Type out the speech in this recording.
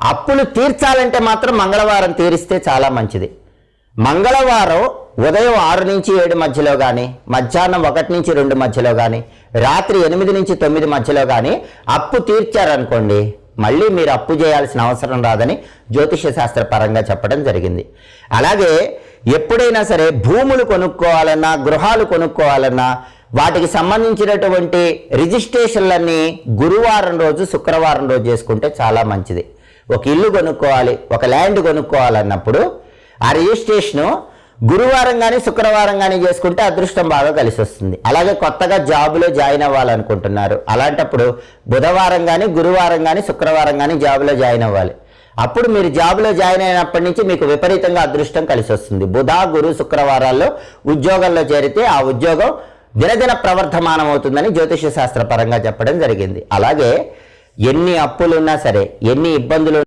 అప్పులు తీర్చాలంటే మాత్రం మంగళవారం తీరిస్తే చాలా మంచిది. మంగళవారం ఉదయం ఆరు నుంచి ఏడు మధ్యలో కానీ మధ్యాహ్నం ఒకటి నుంచి రెండు మధ్యలో కానీ రాత్రి ఎనిమిది నుంచి తొమ్మిది మధ్యలో కానీ అప్పు తీర్చారనుకోండి మళ్ళీ మీరు అప్పు చేయాల్సిన అవసరం రాదని జ్యోతిష శాస్త్ర పరంగా చెప్పడం జరిగింది. అలాగే ఎప్పుడైనా సరే భూములు కొనుక్కోవాలన్నా గృహాలు కొనుక్కోవాలన్నా వాటికి సంబంధించినటువంటి రిజిస్ట్రేషన్లన్నీ గురువారం రోజు శుక్రవారం రోజు చేసుకుంటే చాలా మంచిది. ఒక ఇల్లు కొనుక్కోవాలి ఒక ల్యాండ్ కొనుక్కోవాలన్నప్పుడు ఆ రిజిస్ట్రేషను గురువారం కానీ శుక్రవారం కానీ చేసుకుంటే అదృష్టం బాగా కలిసి వస్తుంది అలాగే కొత్తగా జాబులో జాయిన్ అవ్వాలనుకుంటున్నారు. అలాంటప్పుడు బుధవారం కానీ గురువారం కానీ శుక్రవారం కానీ జాబ్లో జాయిన్ అవ్వాలి. అప్పుడు మీరు జాబ్లో జాయిన్ అయినప్పటి నుంచి మీకు విపరీతంగా అదృష్టం కలిసి వస్తుంది బుధ గురు శుక్రవారాల్లో ఉద్యోగంలో చేరితే ఆ ఉద్యోగం దినదిన ప్రవర్ధమానం అవుతుందని జ్యోతిష శాస్త్ర పరంగా చెప్పడం జరిగింది. అలాగే ఎన్ని అప్పులున్నా సరే ఎన్ని ఇబ్బందులు